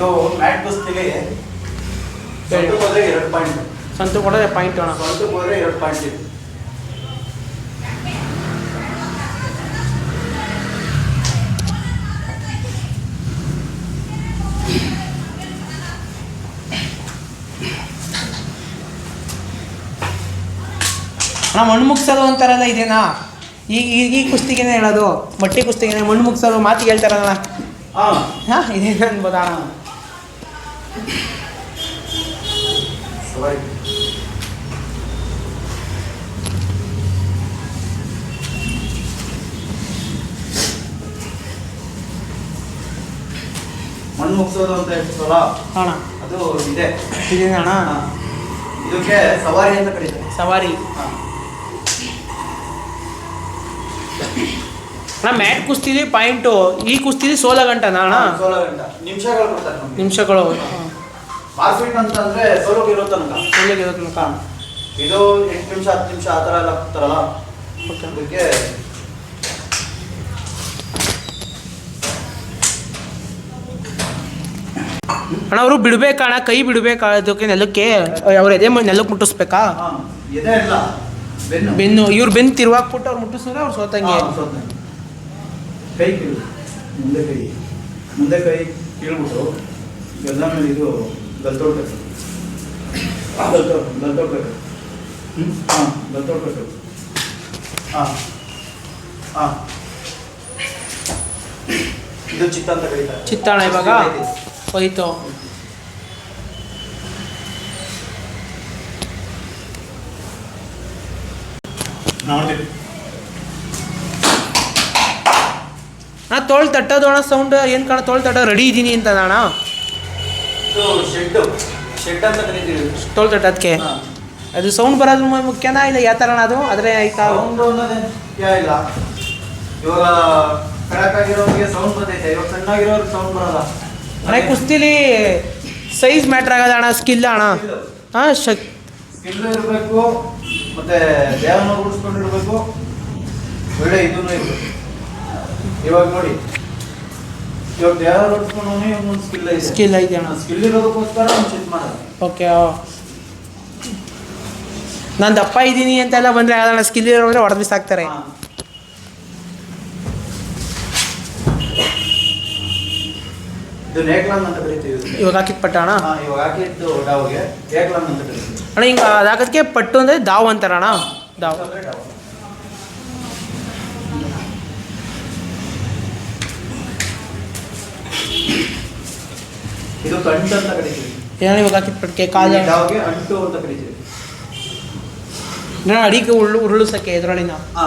ಇದು ಮ್ಯಾಟ್ ಕುಸ್ತಿಲಿ ಸ್ವಂತಕ್ಕೆ ಹೋದ್ರೆ ಎರಡು ಪಾಯಿಂಟ್ ಸಂತು ಕೂಡ ಪಾಯಿಂಟ್ ಅಣ್ಣ. ಸ್ವಂತಕ್ಕೆ ಹೋದ್ರೆ ಎರಡು ಪಾಯಿಂಟ್ ಇದೆ. ಅಣ್ಣ ಮಣ್ಣು ಮುಗ್ಸೋದು ಅಂತಾರಲ್ಲ ಇದೇನಾ? ಈಗ ಈಗ ಈ ಕುಸ್ತಿಗೇನೆ ಹೇಳೋದು ಮಟ್ಟಿ ಕುಸ್ತಿಗೇನೆ ಮಣ್ಣು ಮುಗ್ಸೋದು ಮಾತಿಗೆ ಹೇಳ್ತಾರಲ್ಲ ಹಾ. ಹಾಂ ಇದೇನು ಅನ್ಬೋದಾ ಸರಿ ಮಣ್ಣು ಮುಗಿಸೋದು ಅಂತ ಹೇಳ್ತೀವಲ್ಲ ಅಣ್ಣ ಅದು ಇದೆ. ಇದೇನಾ ಅಣ್ಣ. ಇದಕ್ಕೆ ಸವಾರಿ ಅಂತ ಕರೀತಾರೆ. ಸವಾರಿ. ಹಾ. ಅಣ್ಣ ಮ್ಯಾಟ್ ಕುಸ್ತಿದಿ ಪಾಯಿಂಟು ಈ ಕುಸ್ತಿದಿ ಸೋಲ ಗಂಟನಾ ಅಣ್ಣ ಸೋಲ ಗಂಟ ನಿಮಿಷಗಳು ಕೊಡ್ತಾರೆ ನಿಮಿಷಗಳು. ಮಾರ್ಫಿಟ್ ಅಂತಂದ್ರೆ ಸೋಲೋಗೆ ಇರೋ ತನಕ. ಒಳ್ಳೆಗೆ ತನಕ. ಇದು ಎಂಟು ನಿಮಿಷ ಹತ್ತು ನಿಮಿಷ ಆ ಥರ ಎಲ್ಲ ಅದಕ್ಕೆ ಅಣ್ಣ ಅವರು ಬಿಡ್ಬೇಕಾ ಅಣ್ಣ? ಕೈ ಬಿಡ್ಬೇಕಾದಕ್ಕೆ ನೆಲಕ್ಕೆ ಅವ್ರ ಎದೆ ನೆಲಕ್ಕೆ ಮುಟ್ಟಿಸ್ಬೇಕಾ? ಬೆನ್ನು. ಇವ್ರು ಬೆನ್ನು ತಿರುವಾಕ್ಬಿಟ್ಟು ಅವ್ರು ಮುಟ್ಟಿಸಿದ್ರೆ ಅವ್ರು ಸೋತಂಗೆ. ಕೈ ಮುಂದೆ ಕೈ. ಮುಂದೆ ಕೈ ಕೀಳ್ಬಿಟ್ಟು ಎಲ್ಲ ಇದು ಗಲ್ತೊಡ್ಬೇಕು ಗಲ್ತೊ ಗಲ್ತೊಡ್ಬೇಕು ಹ್ಞೂ ಹಾಂ ಗಲ್ತೊಡ್ಬೇಕು ಹಾಂ ಹಾಂ ಇದು ಚಿತ್ತ ಅಂತ ಕರೀತಾರೆ ಚಿತ್ತಾಣ ಇವಾಗ ಹೋಯ್ತು ನೋಡ್ತೀವಿ ತೋಳ್ ತಟ್ಟೋದು ಅಣ್ಣ ಸೌಂಡ್ ಏನು ಕಾಣ ತೋಳ್ ತಟ್ಟೋ ರೆಡಿ ಇದ್ದೀನಿ ಅಂತ ಅಣ್ಣ. ಇದು ಶೆಡ್ ಶೆಡ್ ಅಂತ ಕರಿತೀವಿ ತೋಳ್ ತಟ್ಟೋದಕ್ಕೆ ಅದು ಸೌಂಡ್ ಬರೋದು ಮುಖ್ಯನ ಇಲ್ಲ ಯಾವ ಥರ ಅದು? ಆದರೆ ಆಯ್ತಾ ಸೌಂಡ್ ಅನ್ನೋದೇ ಮುಖ್ಯ ಇಲ್ಲ. ಇವಾಗ ಆಗಿರೋರಿಗೆ ಸೌಂಡ್ ಬರ್ತೈತೆ. ಇವಾಗ ಸಣ್ಣಾಗಿರೋರು ಸೌಂಡ್ ಬರಲ್ಲ. ಅಣ್ಣ ಕುಸ್ತಿಲಿ ಸೈಜ್ ಮ್ಯಾಟ್ರ್ ಆಗೋದ ಅಣ್ಣ ಸ್ಕಿಲ್ ಅಣ್ಣ. ಹಾಂ ಶಕ್ ಸ್ಕಿಲ್ ಇರಬೇಕು ಮತ್ತೆ ದೇಹನ ಉಳಿಸ್ಕೊಂಡಿರ್ಬೇಕು ಒಳ್ಳೆ ಇದೂ ಇರಬೇಕು. ಇವಾಗ ನೋಡಿ. ಇವಾಗ ಒಂದು ಸ್ಕಿಲ್ ಐತೆ ಸ್ಕಿಲ್ ಐತೆ ಅಣ್ಣ. ಸ್ಕಿಲ್ ಇರೋದಕ್ಕೋಸ್ಕರ ಚಿತ್ ಮಾಡೋದು. ಓಕೆ ನಾನು ದಪ್ಪ ಇದ್ದೀನಿ ಅಂತೆಲ್ಲ ಬಂದರೆ ಅದನ್ನ ಸ್ಕಿಲ್ ಇರೋದ್ರೆ ಹೊಡೆದು ಬಿಸಾಕ್ತಾರೆ. ಇವಾಗ ಹಾಕಿದ ಪಟ್ಟ ಅಣ್ಣ? ಅಣ್ಣ ಹಿಂಗೆ ಅದಾಕೋದಕ್ಕೆ ಪಟ್ಟು ಅಂದರೆ ದಾವ್ ಅಂತಾರಣ್ಣ. ದಾವ್ ಅಂತ ಕರಿತೀವಿ ಏನೋ ಇವಾಗ ಕಾಲ ಈ ಡಾವ್ಗೆ ಅಂಟು ಅಂತ ಕರಿತೀವಿ ನಾನು ಅಡಿಗೆ ಉರುಳು ಉರುಳಿಸಕ್ಕೆ ಎದುರಳಿನ ಹಾ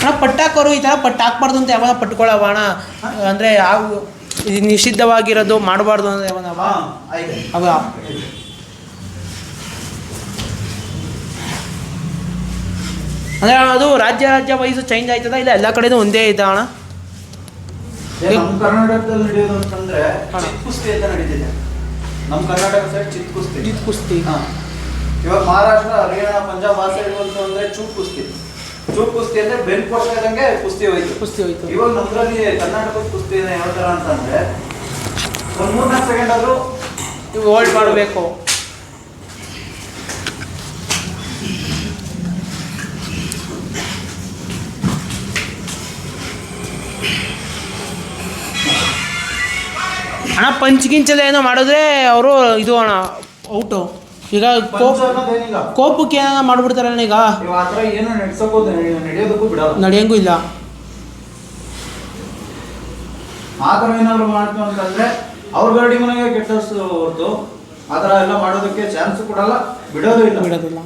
ಅಣ್ಣ ಪಟ್ಟಾಕೋರು ಈ ಥರ ಪಟ್ಟು ಹಾಕ್ಬಾರ್ದು ಅಂತ ಯಾವಾಗ ಪಟ್ಕೊಳ್ಳವ ಅಣ್ಣ? ಅಂದರೆ ಯಾವ ಇದು ನಿಷಿದ್ಧವಾಗಿರೋದು ಮಾಡಬಾರ್ದು ಅಂತ ಅವ? ಅಂದರೆ ಅದು ರಾಜ್ಯ ರಾಜ್ಯ ವೈಸು ಚೇಂಜ್ ಆಯ್ತದ? ಇಲ್ಲ ಎಲ್ಲ ಕಡೆನೂ ಒಂದೇ ಇದ್ದ ಅಣ್ಣ? ನಮ್ಮ ಕರ್ನಾಟಕದಲ್ಲಿ ನಡೆಯೋದು ಅಂತಂದ್ರೆ. ಚಿತ್ ಕುಸ್ತಿ ಅಂತ ನಡೀತಿದೆ. ನಮ್ಮ ಕರ್ನಾಟಕ ಸೈಡ್ ಚಿತ್ ಕುಸ್ತಿ ಚಿತ್ ಕುಸ್ತಿ ಹಾ. ಇವಾಗ ಮಹಾರಾಷ್ಟ್ರ ಹರಿಯಾಣ ಪಂಜಾಬ್ ಆ ಸೈಡ್ ಬಂತು ಅಂದ್ರೆ ಚೂಪ್ ಕುಸ್ತಿ ಚೂಪ್ ಕುಸ್ತಿ ಅಂದ್ರೆ ಬೆನ್ ಕೊಡ್ತಾ ಇದ್ದಂಗೆ ಕುಸ್ತಿ ಹೋಯ್ತು. ಕುಸ್ತಿ ಹೋಯ್ತು. ಇವಾಗ ನಮ್ದ್ರಲ್ಲಿ ಕರ್ನಾಟಕದ ಕುಸ್ತಿ ಯಾವ ತರ ಅಂತಂದ್ರೆ ಒಂದ್ ಮೂರ್ನಾಲ್ಕು ಸೆಕೆಂಡ್ ಆದ್ರೂ ಹೋಲ್ಡ್ ಮಾಡಬೇಕು. ಅಣ್ಣ ಪಂಚ್ ಗಿಂಚಲ ಏನೋ ಮಾಡಿದ್ರೆ ಅವರು ಇದು ಅಣ್ಣ ಔಟು. ಈಗ ಕೋಪಕ್ಕೆ ಏನೋ ಈಗ ನಡ್ಸಕ್ಕೂ ನಡೆಯೋದಕ್ಕೂ ಬಿಡಲ್ಲ. ನಡೆಯಂಗೂ ಇಲ್ಲ. ಆ ಥರ ಏನಾದ್ರು ಮಾಡ್ತು ಅಂತಂದ್ರೆ ಅವ್ರ ಗಾಡಿ ಮನೆಗೆ ಕೆಟ್ಟ ಹೊರತು ಆ ಥರ ಎಲ್ಲ ಮಾಡೋದಕ್ಕೆ ಚಾನ್ಸ್ ಕೊಡಲ್ಲ ಬಿಡೋದು ಇಲ್ಲ. ಬಿಡೋದಿಲ್ಲ.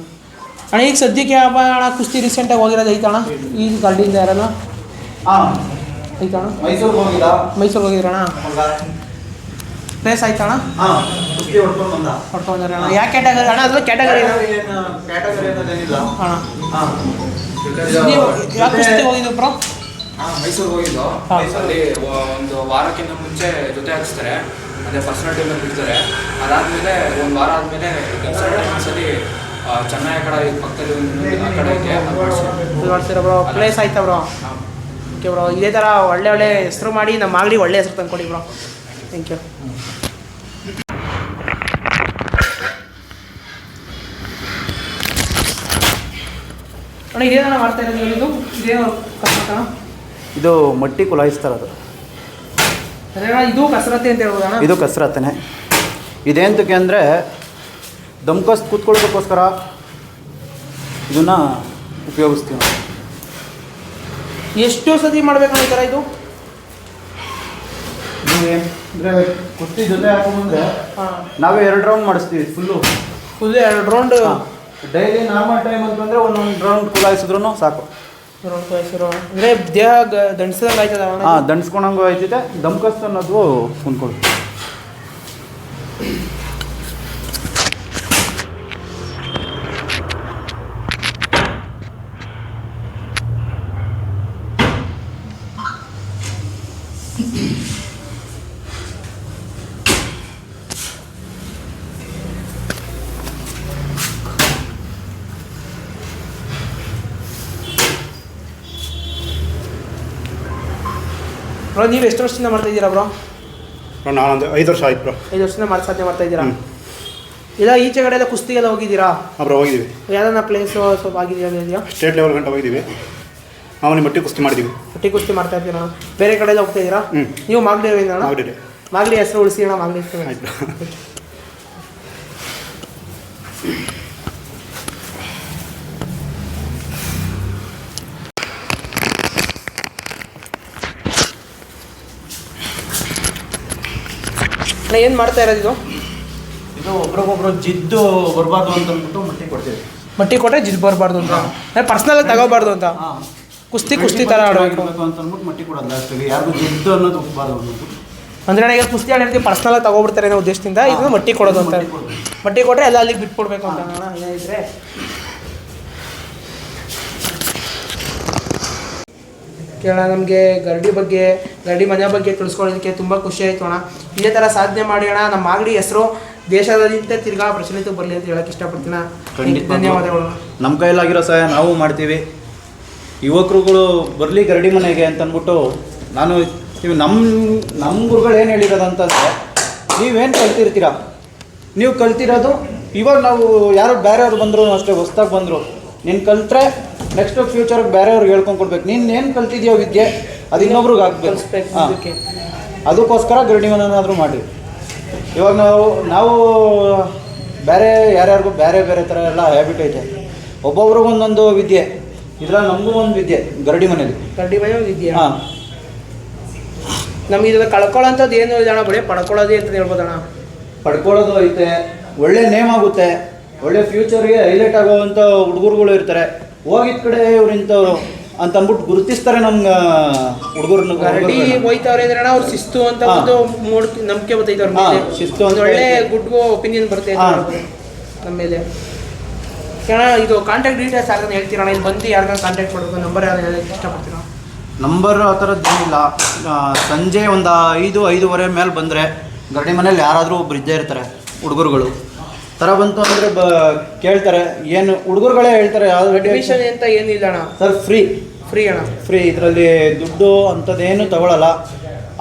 ಅಣ್ಣ ಈಗ ಸದ್ಯಕ್ಕೆ ಹಬ್ಬ ಅಣ್ಣ ಕುಸ್ತಿ ರೀಸೆಂಟಾಗಿ ಹೋಗಿರೋದು ಐತಣ ಈಗ ಗಾಡಿಯಿಂದ ಯಾರಲ್ಲ ಹಾ ಐತಣ್ಣ? ಮೈಸೂರಿಗೆ ಹೋಗಿಲ್ಲ ಮೈಸೂರಿಗೆ ಹೋಗಿದ್ರಣ್ಣ? ಪ್ಲೇಸ್ ಆಯ್ತಣ್ಣ? ಹಾ ಕುಸ್ತಿ ಹೊಡ್ಕೊಂಡು ಬಂದ. ಅಣ್ಣ. ಯಾವ ಕ್ಯಾಟಗರಿ ಅಣ್ಣ ಅದ್ರ ಕ್ಯಾಟಗರಿ ಕ್ಯಾಟಗರಿ ಅನ್ನೋದೇನಿಲ್ಲ ಅಣ್ಣ ಹಾ. ನೀವು ಯಾವ ಕುಸ್ತಿ ಹೋಗಿದ್ದು ಬ್ರೋ? ಮೈಸೂರಿಗೆ ಹೋಗಿದ್ದು. ಮೈಸೂರಲ್ಲಿ ಒಂದು ವಾರಕ್ಕಿಂತ ಮುಂಚೆ ಜೊತೆ ಹಾಕಿಸ್ತಾರೆ. ಅದೇ ಪರ್ಸನಲ್ ಟೀಮ್ ಬಿಡ್ತಾರೆ. ಅದಾದ್ಮೇಲೆ ಒಂದು ವಾರ ಆದ್ಮೇಲೆ ಸರಿ ಚೆನ್ನೈ ಕಡೆ ಈ ಪಕ್ಕದಲ್ಲಿ ಒಂದು ಆ ಕಡೆ ಅದ್ ಬ್ರೋ. ಪ್ಲೇಸ್ ಆಯ್ತಾ ಬ್ರೋ? Okay bro. ಇದೇ ಥರ ಒಳ್ಳೆ ಒಳ್ಳೆ ಹೆಸರು ಮಾಡಿ ನಮ್ಮ ಮಾಗಡಿ ಒಳ್ಳೆ ಹೆಸರು ತಂದ್ಕೊಡಿ ಬ್ರೋ. ಥ್ಯಾಂಕ್ ಯು ಅಣ್ಣ ಮಾಡ್ತಾ ಇರೋದು ಇದು? ಇದೇನು ಕಸರತ್ತ? ಇದು ಮಟ್ಟಿ ಕುಲಾಯಿಸ್ತಾರದು ಅದು. ಅಣ್ಣ ಇದು ಕಸರತ್ತೆ ಅಂತ ಹೇಳ್ಬೋದಣ್ಣ? ಇದು ಕಸರತ್ತನೆ. ಇದೇಂತಕ್ಕೆ ಅಂದರೆ ದಮ್ಕಸ್ ಕೂತ್ಕೊಳ್ಳೋದಕ್ಕೋಸ್ಕರ ಇದನ್ನ ಉಪಯೋಗಿಸ್ತೀವಿ. ಎಷ್ಟು ಸತಿ ಮಾಡ್ಬೇಕಣ್ಣ ಈ ಥರ ಇದು? ಅಂದರೆ ಕುಸ್ತಿ ಜೊತೆ ಹಾಕೊಂಬಂದ್ರೆ ನಾವೇ ಎರಡು ರೌಂಡ್ ಮಾಡಿಸ್ತೀವಿ ಫುಲ್ಲು ಫುಲ್ ಎರಡು ರೌಂಡ್ ಡೈಲಿ ನಾರ್ಮಲ್ ಟೈಮ್ ಅಂತಂದ್ರೆ ಒಂದೊಂದು ರೌಂಡ್ ಕುಲಾಯಿಸಿದ್ರು ಸಾಕು. ರೌಂಡ್ ಅಂದರೆ ದೇಹ ದಂಡಿಸಿದಂಗೆ ಆಯ್ತದ? ಹಾ ದಂಡ್ಸ್ಕೊಂಡಂಗೂ ಆಯ್ತಿದೆ ದಮ್ಕಸ್ ಅನ್ನೋದು ಕುಂತ್ಕೊಳ್ಳಿ ಬ್ರೋ ನೀವು ಎಷ್ಟು ವರ್ಷದಿಂದ ಮಾಡ್ತಾ ಇದ್ದೀರಾ ಬ್ರೋ? ಬ್ರೋ ನಾನೊಂದು ಐದು ವರ್ಷ ಆಯ್ತು ಬ್ರೋ. ಐದು ವರ್ಷದಿಂದ ಮಾಡಿ ಸಾಧನೆ ಮಾಡ್ತಾ ಇದ್ದೀರಾ? ಇಲ್ಲ ಈಚೆ ಕಡೆ ಎಲ್ಲ ಕುಸ್ತಿಗೆಲ್ಲ ಹೋಗಿದ್ದೀರಾ? ಹಾಂ ಬ್ರೋ ಹೋಗಿದ್ದೀವಿ. ಯಾವ್ದಾನ ಪ್ಲೇಸು ಸ್ವಲ್ಪ ಆಗಿದೆಯಾ ಸ್ಟೇಟ್ ಲೆವೆಲ್ ಗಂಟ ಹೋಗಿದ್ದೀವಿ. ಮಾಮೂಲಿ ಮಟ್ಟಿ ಕುಸ್ತಿ ಮಾಡಿದ್ದೀವಿ. ಮಟ್ಟಿ ಕುಸ್ತಿ ಮಾಡ್ತಾ ಇದ್ದೀರಾ ಬೇರೆ ಕಡೆ ಎಲ್ಲ ಹೋಗ್ತಾ ಇದ್ದೀರಾ? ಹ್ಞೂ ನೀವು ಮಾಗಡಿ ಅಣ್ಣ? ಮಾಡಿರಿ ಮಾಗಡಿ ಹೆಸರು ಉಳಿಸಿ ಅಣ್ಣ ಮಾಗಡಿ ಹೆಸರು ಆಯ್ತು ಅಣ್ಣ ಏನು ಮಾಡ್ತಾ ಇರೋದು ಇದು? ಇದು ಒಬ್ರಿಗೊಬ್ರು ಜಿದ್ದು ಬರಬಾರ್ದು ಅಂತ ಅಂದ್ಬಿಟ್ಟು ಮಟ್ಟಿ ಕೊಡ್ತೀವಿ. ಮಟ್ಟಿ ಕೊಟ್ಟರೆ ಜಿದ್ದು ಬರಬಾರ್ದು ಅಂತ? ಪರ್ಸ್ನಲ್ ತಗೋಬಾರ್ದು ಅಂತ? ಕುಸ್ತಿ ಕುಸ್ತಿ ಥರ ಆಡಬೇಕು ಅಂತ ಅಂದ್ಬಿಟ್ಟು ಮಟ್ಟಿ ಕೊಡೋದು ಲಾಸ್ಟಿಗೆ ಯಾರಿಗೂ ಗೆದ್ದು ಅನ್ನೋದು ಹೋಗ್ಬಾರ್ದು ಅನ್ನೋದು. ಅಂದರೆ ನನಗೆ ಕುಸ್ತಿ ಆಡಿರ್ತೀವಿ ಪರ್ಸ್ನಲ್ಲಾಗಿ ತಗೊಬಿಡ್ತಾರೆ ಅನ್ನೋ ಉದ್ದೇಶದಿಂದ ಇದು ಮಟ್ಟಿ ಕೊಡೋದು ಅಂತ. ಮಟ್ಟಿ ಕೊಟ್ಟರೆ ಎಲ್ಲ ಅಲ್ಲಿಗೆ ಬಿಟ್ಬಿಡ್ಬೇಕು ಅಂತ. ಅಣ್ಣ ಏನಿದ್ರೆ ಕೇಳೋಣ ನಮಗೆ ಗರಡಿ ಬಗ್ಗೆ ಗರಡಿ ಮನೆ ಬಗ್ಗೆ ತಿಳಿಸ್ಕೊಳ್ಳೋದಕ್ಕೆ ತುಂಬ ಖುಷಿ ಆಯಿತು ಅಣ್ಣ. ಇದೇ ಥರ ಸಾಧನೆ ಮಾಡಿ ಅಣ್ಣ ನಮ್ಮ ಮಾಗಡಿ ಹೆಸರು ದೇಶದಾದ್ಯಂತ ತಿರ್ಗಾ ಪ್ರಚಲಿತ ಬರಲಿ ಅಂತ ಹೇಳಕ್ಕೆ ಇಷ್ಟಪಡ್ತೀನಿ ಖಂಡಿತ ಧನ್ಯವಾದಗಳು ನಮ್ಮ ಕೈಲಾಗಿರೋ ಸಹಾಯ ನಾವು ಮಾಡ್ತೀವಿ. ಯುವಕರುಗಳು ಬರಲಿ ಗರಡಿ ಮನೆಗೆ ಅಂತ ಅಂದ್ಬಿಟ್ಟು ನಾನು ನೀವು ನಮ್ಮ ನಮ್ಮ ಗುರುಗಳು ಏನು ಹೇಳಿರೋದಂತಂದರೆ ನೀವೇನು ಕಲ್ತಿರ್ತೀರಾ? ನೀವು ಕಲ್ತಿರೋದು ಇವಾಗ ನಾವು ಯಾರು ಬೇರೆಯವ್ರು ಬಂದರು ಅಷ್ಟೇ ಹೊಸ್ದಾಗಿ ಬಂದರು. ನೀನು ಕಲ್ತ್ರೆ ನೆಕ್ಸ್ಟ್ ಫ್ಯೂಚರ್ ಬೇರೆಯವ್ರಿಗೆ ಹೇಳ್ಕೊಂಡು ಕೊಡ್ಬೇಕು. ನೀನು ಏನು ಕಲ್ತಿದ್ಯೋ ವಿದ್ಯೆ ಅದು ಇನ್ನೊಬ್ರಿಗೆ ಆಗ್ಬೇಕು ಹಾಂ. ಅದಕ್ಕೋಸ್ಕರ ಗರಡಿ ಮನೆನಾದರೂ ಮಾಡಿ. ಇವಾಗ ನಾವು ನಾವು ಬೇರೆ ಯಾರ್ಯಾರಿಗೂ ಬೇರೆ ಬೇರೆ ಥರ ಎಲ್ಲ ಹ್ಯಾಬಿಟ್ ಐತೆ. ಒಬ್ಬೊಬ್ರಿಗೂ ಒಂದೊಂದು ವಿದ್ಯೆ. ಇದ್ರಲ್ಲಿ ನಮಗೂ ಒಂದು ವಿದ್ಯೆ ಗರಡಿ ಮನೇಲಿ. ಗರಡಿ ಮನೆ ವಿದ್ಯೆ. ಹಾಂ. ನಮ್ಗೆ ಇದ್ರಲ್ಲಿ ಕಳ್ಕೊಳ್ಳೋಂಥದ್ದು ಏನು ಅಣ್ಣ ಬರೀ ಪಡ್ಕೊಳ್ಳೋದೇ ಅಂತ ಹೇಳ್ಬೋದಣ್ಣ. ಪಡ್ಕೊಳ್ಳೋದು ಐತೆ. ಒಳ್ಳೆ ನೇಮ್ ಆಗುತ್ತೆ. ಒಳ್ಳೆ ಫ್ಯೂಚರ್ಗೆ ಹೈಲೈಟ್ ಆಗೋವಂಥ ಹುಡುಗರುಗಳು ಇರ್ತಾರೆ. ಹೋಗಿದ ಕಡೆ ಇವ್ರು ಇಂಥವ್ರು ಅಂತ ಅಂದ್ಬಿಟ್ಟು ಗುರುತಿಸ್ತಾರೆ ನಮ್ಗೆ ಹುಡುಗರನ್ನ ಗರಡಿ ಹೋಯ್ತವ್ರೆ ಅಂದ್ರೆ ಅಣ್ಣ ಅವ್ರು ಶಿಸ್ತು ಅಂತ ಒಂದು ಮೂಡ್ ನಂಬಿಕೆ ಬರ್ತೈತೆ ಅವ್ರ ಮೇಲೆ. ಶಿಸ್ತು ಒಂದು ಒಳ್ಳೆ ಐತೆ. ಗುಡ್ ಒಪಿನಿಯನ್ ಬರ್ತೈತೆ ನಮ್ಮ ಮೇಲೆ. ಅಣ್ಣ ಇದು ಕಾಂಟ್ಯಾಕ್ಟ್ ಡೀಟೇಲ್ಸ್ ಯಾರನ್ನ ಹೇಳ್ತೀರಣ್ಣ ಇಲ್ಲಿ ಬಂದು ಯಾರನ್ನ ಕಾಂಟ್ಯಾಕ್ಟ್ ಮಾಡಬೇಕು? ನಂಬರ್ ಯಾರು ಇಷ್ಟಪಡ್ತೀರಾ? ನಂಬರ್ ಆ ಥರದ್ದು ಏನಿಲ್ಲ. ಸಂಜೆ ಒಂದು ಐದು ಐದೂವರೆ ಮೇಲೆ ಬಂದರೆ ಗರಡಿ ಮನೇಲಿ ಯಾರಾದರೂ ಒಬ್ರು ಇದ್ದೇ ಇರ್ತಾರೆ ಹುಡುಗರುಗಳು. ಥರ ಬಂತು ಅಂದ್ರೆ ಬ ಕೇಳ್ತಾರೆ. ಏನು ಹುಡುಗರುಗಳೇ ಹೇಳ್ತಾರೆ ಅಡ್ಮಿಷನ್ ಅಂತ ಏನಿಲ್ಲ ಅಣ್ಣ. ಸರ್ ಫ್ರೀ ಫ್ರೀ ಅಣ್ಣ. ಫ್ರೀ ಇದರಲ್ಲಿ ದುಡ್ಡು ಅಂಥದ್ದೇನು ತಗೊಳ್ಳಲ್ಲ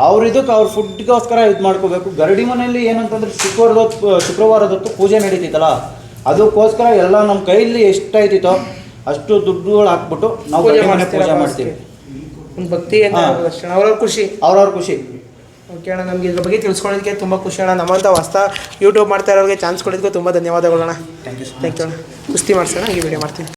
ಅವ್ರ ಇದಕ್ಕೆ ಅವ್ರ ಫುಡ್ಗೋಸ್ಕರ ಇದು ಮಾಡ್ಕೋಬೇಕು. ಗರಡಿ ಮನೆಯಲ್ಲಿ ಏನಂತಂದ್ರೆ ಶುಕ್ರವಾರದ ಹೊತ್ತು ಶುಕ್ರವಾರದೊತ್ತು ಪೂಜೆ ನಡೀತಿತ್ತಲ್ಲ ಅದಕ್ಕೋಸ್ಕರ ಎಲ್ಲ ನಮ್ಮ ಕೈಯಲ್ಲಿ ಎಷ್ಟಾಯ್ತಿತ್ತೋ ಅಷ್ಟು ದುಡ್ಡುಗಳು ಹಾಕ್ಬಿಟ್ಟು ನಾವು ಪೂಜೆ ಮಾಡ್ತೀವಿ. ಭಕ್ತಿ ಅವ್ರವ್ರ ಖುಷಿ. ಅವ್ರವ್ರ ಖುಷಿ. ಓಕೆ ಅಣ್ಣ ನಮಗೆ ಇದ್ರ ಬಗ್ಗೆ ತಿಳ್ಸ್ಕೊಳ್ಳೋದಕ್ಕೆ ತುಂಬ ಖುಷಿ ಅಣ್ಣ. ನಮ್ಮಂಥ ಹೊಸ ಯೂಟ್ಯೂಬ್ ಮಾಡ್ತಾ ಇರೋರಿಗೆ ಚಾನ್ಸ್ ಕೊಡೋದಕ್ಕೆ ತುಂಬ ಧನ್ಯವಾದಗಳು ಅಣ್ಣ. ಥ್ಯಾಂಕ್ ಯು ಥ್ಯಾಂಕ್ ಯು ಅಣ್ಣ. ಕುಸ್ತಿ ಮಾಡ್ಸೋಣ ಈ ವಿಡಿಯೋ ಮಾಡ್ತೀನಿ.